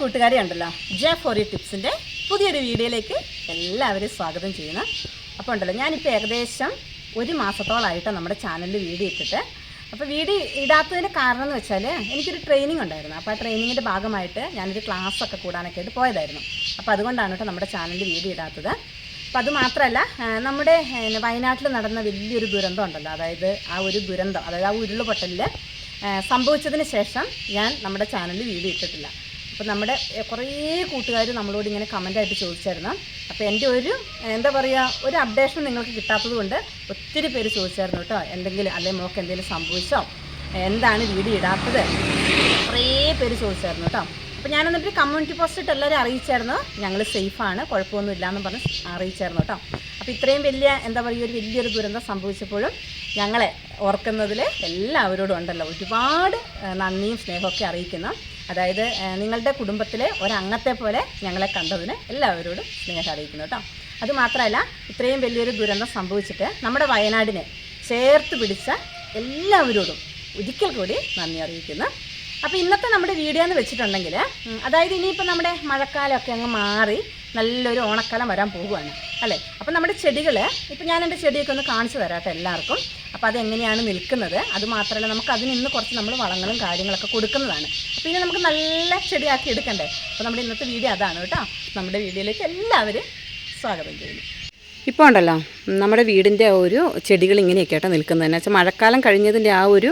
കൂട്ടുകാരെ ഉണ്ടല്ലോ. J for you ടിപ്സിന്റെ പുതിയൊരു വീഡിയോയിലേക്ക് എല്ലാവരെയും സ്വാഗതം ചെയ്യുന്നു. അപ്പോൾ ഉണ്ടല്ലോ ഞാനിപ്പോൾ ഏകദേശം ഒരു മാസത്തോളമായിട്ട് നമ്മുടെ ചാനലിൽ വീഡിയോ ഇട്ടിട്ട്. അപ്പോൾ വീഡിയോ ഇടാത്തതിന്റെ കാരണം എന്ന് വെച്ചാൽ എനിക്കൊരു ട്രെയിനിങ് ഉണ്ടായിരുന്നു. അപ്പോൾ ആ ട്രെയിനിങ്ങിന്റെ ഭാഗമായിട്ട് ഞാനൊരു ഒക്കെ കൂടാനൊക്കെ ആയിട്ട് പോയതായിരുന്നു. അപ്പോൾ അതുകൊണ്ടാണ് കേട്ടോ നമ്മുടെ ചാനലിൽ വീഡിയോ ഇടാത്തത്. അപ്പോൾ അത് മാത്രമല്ല നമ്മുടെ വയനാട്ടിൽ നടന്ന വലിയൊരു ദുരന്തം ഉണ്ടല്ലോ. അതായത് ആ ഒരു ദുരന്തം അതായത് ആ ഉരുളുപൊട്ടലിൽ സംഭവിച്ചതിന് ശേഷം ഞാൻ നമ്മുടെ ചാനലിൽ വീഡിയോ ഇട്ടിട്ടില്ല. അപ്പോൾ നമ്മുടെ കുറേ കൂട്ടുകാർ നമ്മളോട് ഇങ്ങനെ കമന്റായിട്ട് ചോദിച്ചായിരുന്നു. അപ്പോൾ എന്റെ ഒരു എന്താ പറയുക ഒരു അപ്ഡേഷൻ നിങ്ങൾക്ക് കിട്ടാത്തത് കൊണ്ട് ഒത്തിരി പേര് ചോദിച്ചായിരുന്നു കേട്ടോ. എന്തെങ്കിലും അല്ലെങ്കിൽ മോക്ക് എന്തെങ്കിലും സംഭവിച്ചോ? എന്താണ് വീഡിയോ ഇടാത്തത്? കുറേ പേര് ചോദിച്ചായിരുന്നു കേട്ടോ. അപ്പോൾ ഞാൻ എന്നിട്ട് കമ്മ്യൂണിറ്റി പോസ്റ്റിട്ട് എല്ലാവരും അറിയിച്ചായിരുന്നു. ഞങ്ങൾ സേഫാണ് കുഴപ്പമൊന്നും ഇല്ലയെന്ന് പറഞ്ഞ് അറിയിച്ചായിരുന്നു കേട്ടോ. അപ്പോൾ ഇത്രയും വലിയ എന്താ പറയുക ഒരു വലിയൊരു ദുരന്തം സംഭവിച്ചപ്പോഴും ഞങ്ങളെ ഓർക്കുന്നതിൽ എല്ലാവരോടും ഉണ്ടല്ലോ. ഒരുപാട് നന്ദിയും സ്നേഹമൊക്കെ അറിയിക്കുന്നു. അതായത് നിങ്ങളുടെ കുടുംബത്തിലെ ഒരംഗത്തെ പോലെ ഞങ്ങളെ കണ്ടതിന് എല്ലാവരോടും സ്നേഹം അറിയിക്കുന്നു കേട്ടോ. അതുമാത്രമല്ല ഇത്രയും വലിയൊരു ദുരന്തം സംഭവിച്ചിട്ട് നമ്മുടെ വയനാടിനെ ചേർത്ത് പിടിച്ച എല്ലാവരോടും ഒരിക്കൽ കൂടി നന്ദി അറിയിക്കുന്നു. അപ്പോൾ ഇന്നത്തെ നമ്മുടെ വീഡിയോ എന്ന് വെച്ചിട്ടുണ്ടെങ്കിൽ അതായത് ഇനിയിപ്പോൾ നമ്മുടെ മഴക്കാലമൊക്കെ അങ്ങ് മാറി നല്ലൊരു ഓണക്കാലം വരാൻ പോവുകയാണ് അല്ലേ? അപ്പം നമ്മുടെ ചെടികൾ ഇപ്പം ഞാൻ എന്റെ ചെടിയൊക്കെ ഒന്ന് കാണിച്ചു തരാം കേട്ടോ എല്ലാവർക്കും. അപ്പോൾ അതെങ്ങനെയാണ് നിൽക്കുന്നത്? അത് മാത്രമല്ല നമുക്ക് അതിന് ഇന്ന് കുറച്ച് നമ്മൾ വളങ്ങളും കാര്യങ്ങളൊക്കെ കൊടുക്കുന്നതാണ്. അപ്പോൾ ഇനി നമുക്ക് നല്ല ചെടിയാക്കി എടുക്കണ്ടേ? അപ്പോൾ നമ്മുടെ ഇന്നത്തെ വീഡിയോ അതാണ് കേട്ടോ. നമ്മുടെ വീഡിയോയിലേക്ക് എല്ലാവരും സ്വാഗതം ചെയ്യുന്നു. ഇപ്പോൾ ഉണ്ടല്ലോ നമ്മുടെ വീടിന്റെ ഒരു ചെടികൾ ഇങ്ങനെയൊക്കെ ആയിട്ട് നിൽക്കുന്നത് എന്ന് വെച്ചാൽ മഴക്കാലം കഴിഞ്ഞതിന്റെ ആ ഒരു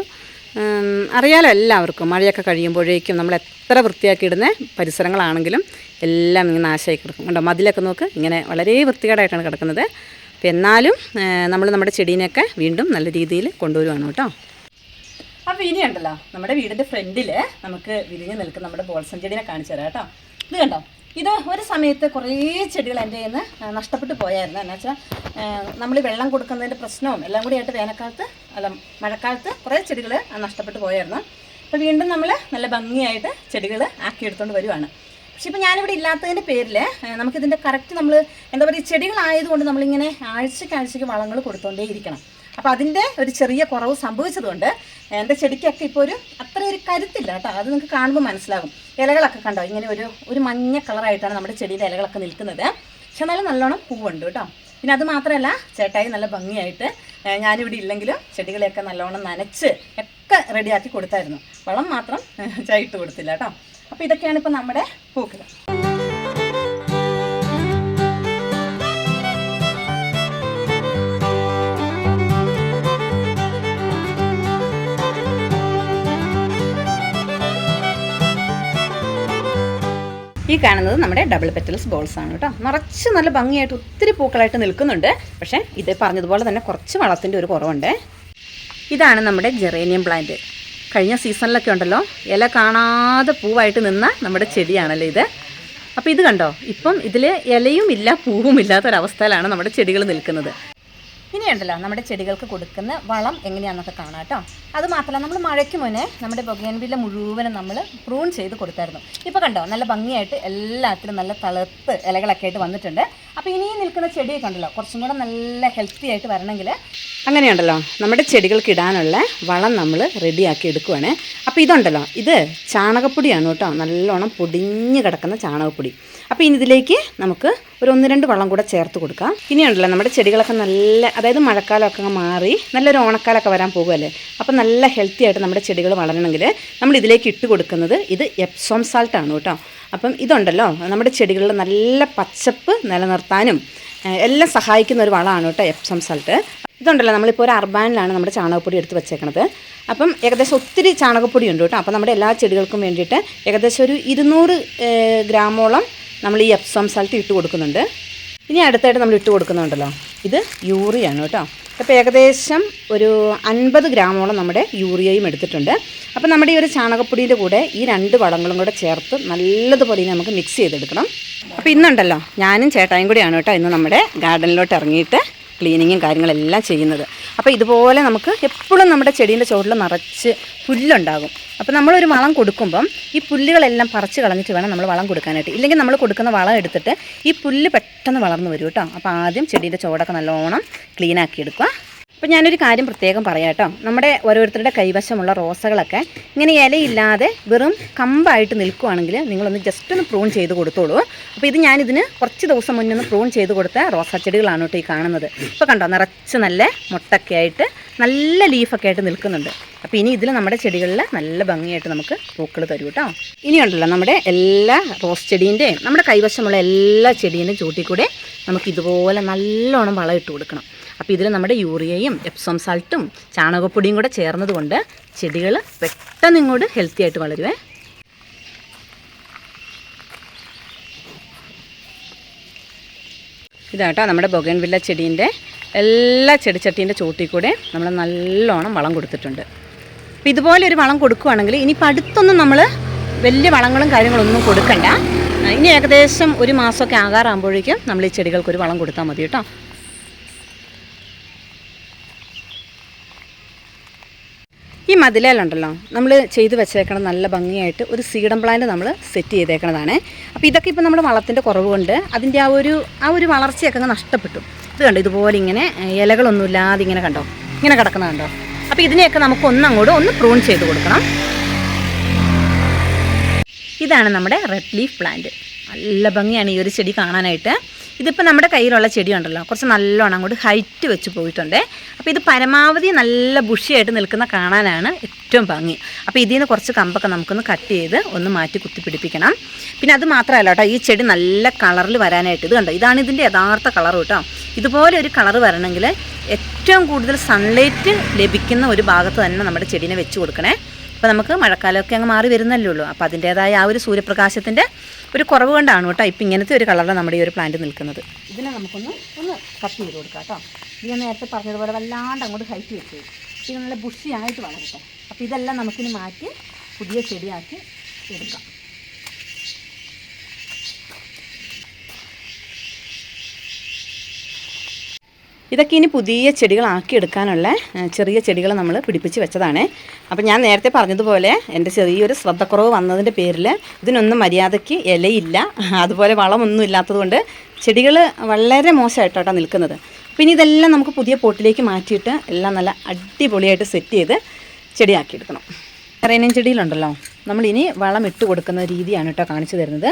അറിയാലോ എല്ലാവർക്കും. മഴയൊക്കെ കഴിയുമ്പോഴേക്കും നമ്മൾ എത്ര വൃത്തിയാക്കി ഇടുന്ന പരിസരങ്ങളാണെങ്കിലും എല്ലാം ഇങ്ങനെ നാശമായി കിടക്കും. കണ്ടോ? മതിലൊക്കെ നോക്ക്. ഇങ്ങനെ വളരെ വൃത്തികേടായിട്ടാണ് കിടക്കുന്നത്. അപ്പോൾ എന്നാലും നമ്മൾ നമ്മുടെ ചെടീനെയൊക്കെ വീണ്ടും നല്ല രീതിയിൽ കൊണ്ടുവരുവാണ് കേട്ടോ. അപ്പോൾ ഇനി ഉണ്ടല്ലോ നമ്മുടെ വീടിന്റെ ഫ്രണ്ടിൽ നമുക്ക് വിരിഞ്ഞ് നിൽക്കുന്ന നമ്മുടെ ബോൾസം ചെടീനെ കാണിച്ചു തരാം കേട്ടോ. ഇത് കണ്ടോ? ഇത് ഒരു സമയത്ത് കുറേ ചെടികൾ എന്റെ കയ്യിൽ നിന്ന് നഷ്ടപ്പെട്ടു പോയായിരുന്നു. എന്ന് വെച്ചാൽ നമ്മൾ വെള്ളം കൊടുക്കുന്നതിന്റെ പ്രശ്നവും എല്ലാം കൂടി ആയിട്ട് വേനൽക്കാലത്ത് അല്ല മഴക്കാലത്ത് കുറേ ചെടികൾ നഷ്ടപ്പെട്ടു പോയായിരുന്നു. അപ്പോൾ വീണ്ടും നമ്മൾ നല്ല ഭംഗിയായിട്ട് ചെടികൾ ആക്കിയെടുത്തുകൊണ്ട് വരുവാണ്. പക്ഷെ ഇപ്പോൾ ഞാനിവിടെ ഇല്ലാത്തതിന്റെ പേരിൽ നമുക്കിതിന്റെ കറക്റ്റ് നമ്മൾ എന്താ പറയുക ചെടികളായതുകൊണ്ട് നമ്മളിങ്ങനെ ആഴ്ചയ്ക്ക് ആഴ്ചയ്ക്ക് വളങ്ങൾ കൊടുത്തുകൊണ്ടേ ഇരിക്കണം അപ്പോൾ അതിന്റെ ഒരു ചെറിയ കുറവ് സംഭവിച്ചതുകൊണ്ട് എന്റെ ചെടിക്കൊക്കെ ഇപ്പോൾ ഒരു അത്ര ഒരു കരുത്തില്ല കേട്ടോ. അത് നിങ്ങൾക്ക് കാണുമ്പോൾ മനസ്സിലാകും. ഇലകളൊക്കെ കണ്ടോ? ഇങ്ങനെ ഒരു ഒരു മഞ്ഞ കളറായിട്ടാണ് നമ്മുടെ ചെടിയുടെ ഇലകളൊക്കെ നിൽക്കുന്നത്. പക്ഷെ എന്നാലും നല്ലോണം പൂവുണ്ട് കേട്ടോ. പിന്നെ അത് മാത്രമല്ല ചേട്ടായി നല്ല ഭംഗിയായിട്ട് ഞാനിവിടെ ഇല്ലെങ്കിലും ചെടികളെയൊക്കെ നല്ലോണം നനച്ച് ഒക്കെ റെഡിയാക്കി കൊടുത്തായിരുന്നു. വളം മാത്രം ചായിട്ട് കൊടുത്തില്ല കേട്ടോ. അപ്പോൾ ഇതൊക്കെയാണ് ഇപ്പോൾ നമ്മുടെ പൂക്കൾ. ഈ കാണുന്നത് നമ്മുടെ ഡബിൾ പെറ്റൽസ് ബോൾസ് ആണ് കേട്ടോ. നിറച്ച് നല്ല ഭംഗിയായിട്ട് ഒത്തിരി പൂക്കളായിട്ട് നിൽക്കുന്നുണ്ട്. പക്ഷേ ഇത് പറഞ്ഞതുപോലെ തന്നെ കുറച്ച് വളത്തിന്റെ ഒരു കുറവുണ്ട്. ഇതാണ് നമ്മുടെ ജെറേനിയം പ്ലാന്റ് കഴിഞ്ഞ സീസണിലൊക്കെ ഉണ്ടല്ലോ ഇല കാണാതെ പൂവായിട്ട് നിന്ന നമ്മുടെ ചെടിയാണല്ലോ ഇത്. അപ്പോൾ ഇത് കണ്ടോ? ഇപ്പം ഇതിൽ ഇലയും ഇല്ല പൂവും ഇല്ലാത്തൊരവസ്ഥയിലാണ് നമ്മുടെ ചെടികൾ നിൽക്കുന്നത്. ഇനിയുണ്ടല്ലോ നമ്മുടെ ചെടികൾക്ക് കൊടുക്കുന്ന വളം എങ്ങനെയാണെന്നൊക്കെ കാണാം കേട്ടോ. അത് മാത്രമല്ല നമ്മൾ മഴയ്ക്ക് മുന്നേ നമ്മുടെ ബൊഗേൻവില്ല മുഴുവനും നമ്മൾ പ്രൂൺ ചെയ്ത് കൊടുത്തായിരുന്നു. ഇപ്പോൾ കണ്ടോ നല്ല ഭംഗിയായിട്ട് എല്ലാത്തിലും നല്ല തളുത്ത് ഇലകളൊക്കെ ആയിട്ട് വന്നിട്ടുണ്ട്. അപ്പോൾ ഇനിയും നിൽക്കുന്ന ചെടിയൊക്കെ ഉണ്ടല്ലോ കുറച്ചും കൂടെ നല്ല ഹെൽത്തി ആയിട്ട് വരണമെങ്കിൽ അങ്ങനെയുണ്ടല്ലോ നമ്മുടെ ചെടികൾക്ക് ഇടാനുള്ള വളം നമ്മൾ റെഡിയാക്കി എടുക്കുവാണ്. അപ്പോൾ ഇതുണ്ടല്ലോ ഇത് ചാണകപ്പൊടിയാണ് കേട്ടോ നല്ലോണം പൊടിഞ്ഞ് കിടക്കുന്ന ചാണകപ്പൊടി. അപ്പോൾ ഇനി ഇതിലേക്ക് നമുക്ക് ഒരു ഒന്ന് രണ്ട് വളം കൂടെ ചേർത്ത് കൊടുക്കാം ഇനിയുണ്ടല്ലോ നമ്മുടെ ചെടികളൊക്കെ നല്ല അതായത് മഴക്കാലമൊക്കെ മാറി നല്ലൊരു ഓണക്കാലമൊക്കെ വരാൻ പോകുമല്ലേ? അപ്പം നല്ല ഹെൽത്തി ആയിട്ട് നമ്മുടെ ചെടികൾ വളരണമെങ്കിൽ നമ്മൾ ഇതിലേക്ക് ഇട്ട് കൊടുക്കുന്നത് ഇത് എപ്സോം സാൾട്ടാണ് കേട്ടോ. അപ്പം ഇതുണ്ടല്ലോ നമ്മുടെ ചെടികളിൽ നല്ല പച്ചപ്പ് നിലനിർത്താനും എല്ലാം സഹായിക്കുന്ന ഒരു വളമാണ് കേട്ടോ എപ്സം സാൾട്ട് ഇതുണ്ടല്ലോ നമ്മളിപ്പോൾ ഒരു അർബാനിലാണ് നമ്മുടെ ചാണകപ്പൊടി എടുത്ത് വെച്ചേക്കണത്. അപ്പം ഏകദേശം ഒത്തിരി ചാണകപ്പൊടി ഉണ്ട് കേട്ടോ. അപ്പം നമ്മുടെ എല്ലാ ചെടികൾക്കും വേണ്ടിയിട്ട് ഏകദേശം ഒരു ഇരുന്നൂറ് ഗ്രാമോളം നമ്മൾ ഈ എപ്സോം സാൾട്ട് ഇട്ട് കൊടുക്കുന്നുണ്ട്. ഇനി അടുത്തായിട്ട് നമ്മൾ ഇട്ട് കൊടുക്കുന്നുണ്ടല്ലോ. ഇത് യൂറിയാണ് കേട്ടോ. അപ്പോൾ ഏകദേശം ഒരു അൻപത് ഗ്രാമോളം നമ്മുടെ യൂറിയയും എടുത്തിട്ടുണ്ട്. അപ്പോൾ നമ്മുടെ ഈ ഒരു ചാണകപ്പൊടിയുടെ കൂടെ ഈ രണ്ട് വളങ്ങളും കൂടെ ചേർത്ത് നല്ലതുപോലെ നമുക്ക് മിക്സ് ചെയ്തെടുക്കണം. അപ്പോൾ ഇന്നുണ്ടല്ലോ ഞാനും ചേട്ടായും കൂടിയാണ് കേട്ടോ ഇന്ന് നമ്മുടെ ഗാർഡനിലോട്ട് ഇറങ്ങിയിട്ട്. ക്ലീനിങ്ങും കാര്യങ്ങളെല്ലാം ചെയ്യുന്നത്. അപ്പോൾ ഇതുപോലെ നമുക്ക് എപ്പോഴും നമ്മുടെ ചെടീന്റെ ചുവട്ടിൽ നിറച്ച് പുല്ലുണ്ടാകും. അപ്പോൾ നമ്മളൊരു വളം കൊടുക്കുമ്പം ഈ പുല്ലുകളെല്ലാം പറിച്ച് കളഞ്ഞിട്ട് വേണം നമ്മൾ വളം കൊടുക്കാനായിട്ട്. ഇല്ലെങ്കിൽ നമ്മൾ കൊടുക്കുന്ന വളം എടുത്തിട്ട് ഈ പുല്ല് പെട്ടെന്ന് വളർന്നു വരും കേട്ടോ. അപ്പോൾ ആദ്യം ചെടീന്റെ ചുവടൊക്കെ നല്ലോണം ക്ലീൻ ആക്കി എടുക്കുക. അപ്പോൾ ഞാനൊരു കാര്യം പ്രത്യേകം പറയാം കേട്ടോ. നമ്മുടെ ഓരോരുത്തരുടെ കൈവശമുള്ള റോസകളൊക്കെ ഇങ്ങനെ ഇലയില്ലാതെ വെറും കമ്പായിട്ട് നിൽക്കുവാണെങ്കിൽ നിങ്ങളൊന്ന് ജസ്റ്റ് ഒന്ന് പ്രൂൺ ചെയ്ത് കൊടുത്തോളൂ. അപ്പോൾ ഇത് ഞാനിതിന് കുറച്ച് ദിവസം മുന്നേ ഒന്ന് പ്രൂൺ ചെയ്ത് കൊടുത്ത റോസാ ചെടികളാണ് കേട്ടോ ഈ കാണുന്നത്. ഇപ്പോൾ കണ്ടോ നിറച്ച് നല്ല മുട്ടൊക്കെ ആയിട്ട് നല്ല ലീഫൊക്കെ ആയിട്ട് നിൽക്കുന്നുണ്ട്. അപ്പോൾ ഇനി ഇതിൽ നമ്മുടെ ചെടികളിൽ നല്ല ഭംഗിയായിട്ട് നമുക്ക് പൂക്കൾ തരും കേട്ടോ. ഇനിയുണ്ടല്ലോ നമ്മുടെ എല്ലാ റോസ് ചെടീന്റെയും നമ്മുടെ കൈവശമുള്ള എല്ലാ ചെടീന്റെയും ചൂട്ടിക്കൂടെ നമുക്ക് ഇതുപോലെ നല്ലോണം വളം ഇട്ട് കൊടുക്കണം. അപ്പോൾ ഇതിൽ നമ്മുടെ യൂറിയയും എപ്സോം സാൾട്ടും ചാണകപ്പൊടിയും കൂടെ ചേർന്നതുകൊണ്ട് ചെടികൾ പെട്ടെന്ന് ഇങ്ങോട്ട് ഹെൽത്തി ആയിട്ട് വളരുവേ. ഇതാട്ടോ നമ്മുടെ ബൊഗൻവില്ല ചെടീന്റെ എല്ലാ ചെടിച്ചട്ടീന്റെ ചോട്ടിൽ കൂടെ നമ്മൾ നല്ലോണം വളം കൊടുത്തിട്ടുണ്ട്. അപ്പോൾ ഇതുപോലെ ഒരു വളം കൊടുക്കുകയാണെങ്കിൽ ഇനിയിപ്പോൾ അടുത്തൊന്നും നമ്മൾ വലിയ വളങ്ങളും കാര്യങ്ങളൊന്നും കൊടുക്കണ്ട. ഇനി ഏകദേശം ഒരു മാസമൊക്കെ ആകാറാകുമ്പോഴേക്കും നമ്മൾ ഈ ചെടികൾക്ക് ഒരു വളം കൊടുത്താൽ മതി കേട്ടോ. ഈ മതിലേലുണ്ടല്ലോ നമ്മൾ ചെയ്ത് വെച്ചേക്കണം നല്ല ഭംഗിയായിട്ട് ഒരു സീഡം പ്ലാന്റ് നമ്മൾ സെറ്റ് ചെയ്തേക്കണതാണ്. അപ്പോൾ ഇതൊക്കെ ഇപ്പോൾ നമ്മുടെ വളത്തിന്റെ കുറവ് കൊണ്ട് അതിന്റെ ആ ഒരു ആ ഒരു വളർച്ചയൊക്കെ അങ്ങ് നഷ്ടപ്പെട്ടു. ഇത് കണ്ടോ ഇതുപോലെ ഇങ്ങനെ ഇലകളൊന്നും ഇല്ലാതെ ഇങ്ങനെ കണ്ടോ ഇങ്ങനെ കിടക്കുന്ന കണ്ടോ? അപ്പോൾ ഇതിനെയൊക്കെ നമുക്ക് ഒന്നങ്ങോട്ട് ഒന്ന് പ്രൂൺ ചെയ്ത് കൊടുക്കണം. ഇതാണ് നമ്മുടെ റെഡ് ലീഫ് പ്ലാന്റ്. നല്ല ഭംഗിയാണ് ഈ ഒരു ചെടി കാണാനായിട്ട്. ഇതിപ്പോൾ നമ്മുടെ കയ്യിലുള്ള ചെടി ഉണ്ടല്ലോ കുറച്ച് നല്ലോണം അങ്ങോട്ട് ഹൈറ്റ് വെച്ച് പോയിട്ടുണ്ട്. അപ്പോൾ ഇത് പരമാവധി നല്ല ബുഷിയായിട്ട് നിൽക്കുന്ന കാണാനാണ് ഏറ്റവും ഭംഗി. അപ്പോൾ ഇതിൽ നിന്ന് കുറച്ച് കമ്പൊക്കെ നമുക്കൊന്ന് കട്ട് ചെയ്ത് ഒന്ന് മാറ്റി കുത്തിപ്പിടിപ്പിക്കണം പിന്നെ അത് മാത്രമല്ല കേട്ടോ ഈ ചെടി നല്ല കളറിൽ വരാനായിട്ട് ഇത് കണ്ടോ? ഇതാണ് ഇതിന്റെ യഥാർത്ഥ കളർ കേട്ടോ. ഇതുപോലെ ഒരു കളർ വരണമെങ്കിൽ ഏറ്റവും കൂടുതൽ സൺലൈറ്റ് ലഭിക്കുന്ന ഒരു ഭാഗത്ത് തന്നെ നമ്മുടെ ചെടീനെ വെച്ച് കൊടുക്കണേ. അപ്പോൾ നമുക്ക് മഴക്കാലമൊക്കെ അങ്ങ് മാറി വരുന്നല്ലേ ഉള്ളൂ. അപ്പോൾ അതിന്റേതായ ആ ഒരു സൂര്യപ്രകാശത്തിന്റെ ഒരു കുറവ് കൊണ്ടാണ് കേട്ടോ ഇപ്പം ഇങ്ങനത്തെ ഒരു കളറിലാണ് നമ്മുടെ ഈ ഒരു പ്ലാന്റ് നിൽക്കുന്നത്. ഇതിനെ നമുക്കൊന്ന് ഒന്ന് കട്ട് ചെയ്ത് കൊടുക്കാം കേട്ടോ. ഇത് ഞാൻ നേരത്തെ പറഞ്ഞതുപോലെ വല്ലാണ്ട് അങ്ങോട്ട് ഹൈറ്റ് വെച്ച് ഇത് നല്ല ബുഷിയായിട്ട് വളരട്ടെ അപ്പോൾ ഇതെല്ലാം നമുക്കിനി മാറ്റി പുതിയ ചെടിയാക്കി എടുക്കാം. ഇതൊക്കെ ഇനി പുതിയ ചെടികളാക്കി എടുക്കാനുള്ള ചെറിയ ചെടികൾ നമ്മൾ പിടിപ്പിച്ച് വെച്ചതാണ്. അപ്പം ഞാൻ നേരത്തെ പറഞ്ഞതുപോലെ എന്റെ ചെറിയൊരു ശ്രദ്ധക്കുറവ് വന്നതിന്റെ പേരിൽ ഇതിനൊന്നും മര്യാദയ്ക്ക് ഇലയില്ല. അതുപോലെ വളമൊന്നും ഇല്ലാത്തതുകൊണ്ട് ചെടികൾ വളരെ മോശമായിട്ടാണ് നിൽക്കുന്നത്. പിന്നെ ഇതെല്ലാം നമുക്ക് പുതിയ പോട്ടിലേക്ക് മാറ്റിയിട്ട് എല്ലാം നല്ല അടിപൊളിയായിട്ട് സെറ്റ് ചെയ്ത് ചെടിയാക്കി എടുക്കണം. കറേനിയൻ ചെടിയിലുണ്ടല്ലോ. നമ്മളിനി വളം ഇട്ട് കൊടുക്കുന്ന രീതിയാണ് കേട്ടോ കാണിച്ചു തരുന്നത്.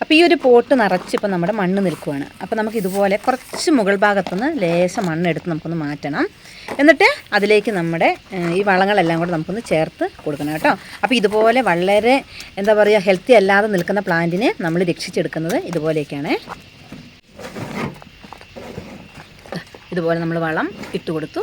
അപ്പോൾ ഈ ഒരു പോട്ട് നിറച്ച് ഇപ്പം നമ്മുടെ മണ്ണ് നിൽക്കുവാണ്. അപ്പോൾ നമുക്ക് ഇതുപോലെ കുറച്ച് മുകൾ ഭാഗത്തുനിന്ന് ലേശം മണ്ണ് എടുത്ത് നമുക്കൊന്ന് മാറ്റണം. എന്നിട്ട് അതിലേക്ക് നമ്മുടെ ഈ വളങ്ങളെല്ലാം കൂടെ നമുക്കൊന്ന് ചേർത്ത് കൊടുക്കണം കേട്ടോ. അപ്പോൾ ഇതുപോലെ വളരെ എന്താ പറയുക ഹെൽത്തി അല്ലാതെ നിൽക്കുന്ന പ്ലാന്റിനെ നമ്മൾ രക്ഷിച്ചെടുക്കുന്നത് ഇതുപോലെയൊക്കെയാണ്. ഇതുപോലെ നമ്മൾ വളം ഇട്ട് കൊടുത്തു.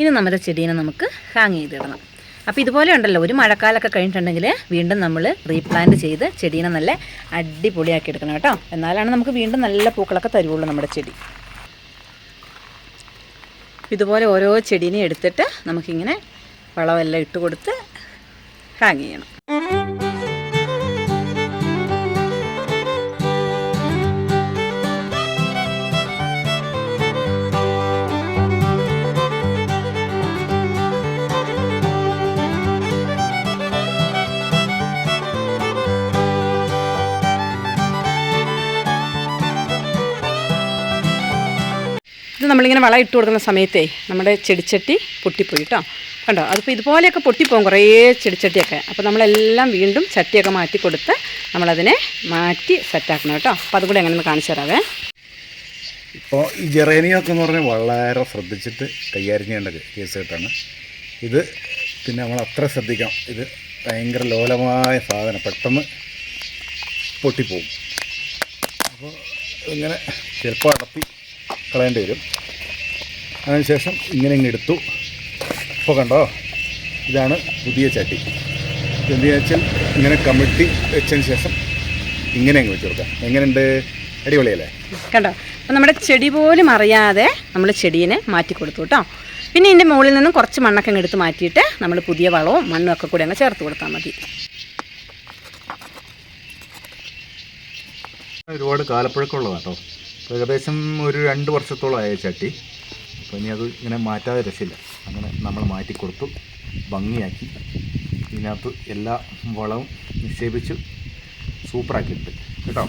ഇനി നമ്മുടെ ചെടീനെ നമുക്ക് ഹാങ് ചെയ്തിടണം അപ്പോൾ ഇതുപോലെ ഉണ്ടല്ലോ ഒരു മഴക്കാലമൊക്കെ കഴിഞ്ഞിട്ടുണ്ടെങ്കിൽ വീണ്ടും നമ്മൾ റീപ്ലാന്റ് ചെയ്ത് ചെടീനെ നല്ല അടിപൊളിയാക്കി എടുക്കണം കേട്ടോ. എന്നാലാണ് നമുക്ക് വീണ്ടും നല്ല പൂക്കളൊക്കെ തരുവുള്ളൂ നമ്മുടെ ചെടി. ഇതുപോലെ ഓരോ ചെടീനെയും എടുത്തിട്ട് നമുക്കിങ്ങനെ വളമെല്ലാം ഇട്ട് കൊടുത്ത് ഹാങ് ചെയ്യണം. നമ്മളിങ്ങനെ വളം ഇട്ട് കൊടുക്കുന്ന സമയത്തേ നമ്മുടെ ചെടിച്ചട്ടി പൊട്ടിപ്പോയി കേട്ടോ കണ്ടോ? അതിപ്പോൾ ഇതുപോലെയൊക്കെ പൊട്ടിപ്പോകും കുറേ ചെടിച്ചട്ടിയൊക്കെ. അപ്പോൾ നമ്മളെല്ലാം വീണ്ടും ചട്ടിയൊക്കെ മാറ്റി കൊടുത്ത് നമ്മളതിനെ മാറ്റി സെറ്റാക്കണം കേട്ടോ. അപ്പോൾ അതുകൂടെ എങ്ങനെയൊന്ന് എങ്ങനെ കാണിച്ചു തരാവേ. ഇപ്പോൾ ഈ ജെറേനിയൊക്കെ എന്ന് പറഞ്ഞാൽ വളരെ ശ്രദ്ധിച്ചിട്ട് കൈകാര്യം ചെയ്യേണ്ട കേസ് കേട്ടാണ് ഇത് പിന്നെ നമ്മൾ അത്ര ശ്രദ്ധിക്കാം ഇത് ഭയങ്കര ലോലമായ സാധനം. പെട്ടെന്ന് പൊട്ടിപ്പോവും. അപ്പോൾ ഇങ്ങനെ ചിലപ്പോൾ അടത്തി കളയേണ്ടി വരും. അതിനുശേഷം ഇങ്ങനെ ഇങ്ങ് എടുത്തു. ഇപ്പോൾ കണ്ടോ? ഇതാണ് പുതിയ ചട്ടി. എന്തെന്ന് വെച്ചാൽ ഇങ്ങനെ കമിഴ്ത്തി വെച്ചതിന് ശേഷം ഇങ്ങനെ അങ്ങ് വെച്ച് കൊടുക്കാം. എങ്ങനെയുണ്ട്? അടിപൊളിയല്ലേ? കണ്ടോ? അപ്പം നമ്മുടെ ചെടി പോലും അറിയാതെ നമ്മൾ ചെടീനെ മാറ്റി കൊടുത്തു കേട്ടോ. പിന്നെ ഇതിന്റെ മുകളിൽ നിന്നും കുറച്ച് മണ്ണൊക്കെ അങ്ങ് എടുത്ത് മാറ്റിയിട്ട് നമ്മൾ പുതിയ വളവും മണ്ണും ഒക്കെ കൂടി അങ്ങ് ചേർത്ത് കൊടുത്താൽ മതി. ഒരുപാട് കാലപ്പഴക്കമുള്ളതാണ് കേട്ടോ. ഏകദേശം ഒരു രണ്ട് വർഷത്തോളം ആയ ചട്ടി. അപ്പോൾ ഇനി അത് ഇങ്ങനെ മാറ്റാതെ രക്ഷയില്ല. അങ്ങനെ നമ്മൾ മാറ്റി കൊടുത്തു ഭംഗിയാക്കി. ഇതിനകത്ത് എല്ലാ വളവും നിക്ഷേപിച്ചു സൂപ്പറാക്കിയിട്ടുണ്ട് കേട്ടോ?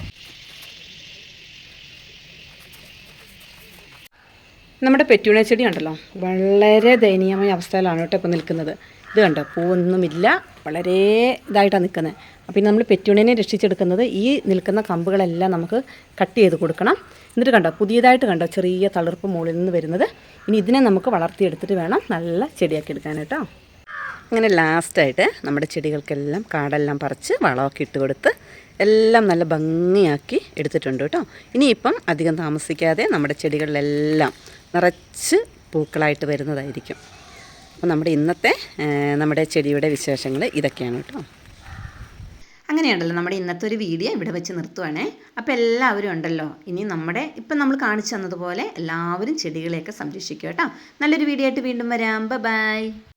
നമ്മുടെ പെറ്റൂണ ചെടി ഉണ്ടല്ലോ. വളരെ ദയനീയമായ അവസ്ഥയിലാണ് കേട്ടോ ഇപ്പോൾ നിൽക്കുന്നത്. ഇത് കണ്ടോ? പൂവൊന്നുമില്ല. വളരെ ഇതായിട്ടാണ് നിൽക്കുന്നത്. അപ്പോൾ ഇനി നമ്മൾ പെറ്റുണിനെ രക്ഷിച്ചെടുക്കുന്നത് ഈ നിൽക്കുന്ന കമ്പുകളെല്ലാം നമുക്ക് കട്ട് ചെയ്ത് കൊടുക്കണം. എന്നിട്ട് കണ്ടോ പുതിയതായിട്ട് കണ്ടോ ചെറിയ തളിർപ്പ് മുകളിൽ നിന്ന് വരുന്നത്. ഇനി ഇതിനെ നമുക്ക് വളർത്തിയെടുത്തിട്ട് വേണം നല്ല ചെടിയാക്കി എടുക്കാനായിട്ടോ അങ്ങനെ ലാസ്റ്റായിട്ട് നമ്മുടെ ചെടികൾക്കെല്ലാം കാടെല്ലാം പറിച്ച് വളമൊക്കെ ഇട്ട് കൊടുത്ത് എല്ലാം നല്ല ഭംഗിയാക്കി എടുത്തിട്ടുണ്ട് കേട്ടോ ഇനിയിപ്പം അധികം താമസിക്കാതെ നമ്മുടെ ചെടികളിലെല്ലാം നിറച്ച് പൂക്കളായിട്ട് വരുന്നതായിരിക്കും. അപ്പോൾ നമ്മുടെ ഇന്നത്തെ നമ്മുടെ ചെടിയുടെ വിശേഷങ്ങൾ ഇതൊക്കെയാണ് കേട്ടോ. അങ്ങനെയുണ്ടല്ലോ നമ്മുടെ ഇന്നത്തെ ഒരു വീഡിയോ ഇവിടെ വെച്ച് നിർത്തുവാണേ. അപ്പോൾ എല്ലാവരും ഉണ്ടല്ലോ ഇനി നമ്മുടെ ഇപ്പം നമ്മൾ കാണിച്ചു തന്നതുപോലെ എല്ലാവരും ചെടികളെയൊക്കെ സംരക്ഷിക്കുക കേട്ടോ. നല്ലൊരു വീഡിയോ ആയിട്ട് വീണ്ടും വരാം. ബൈ.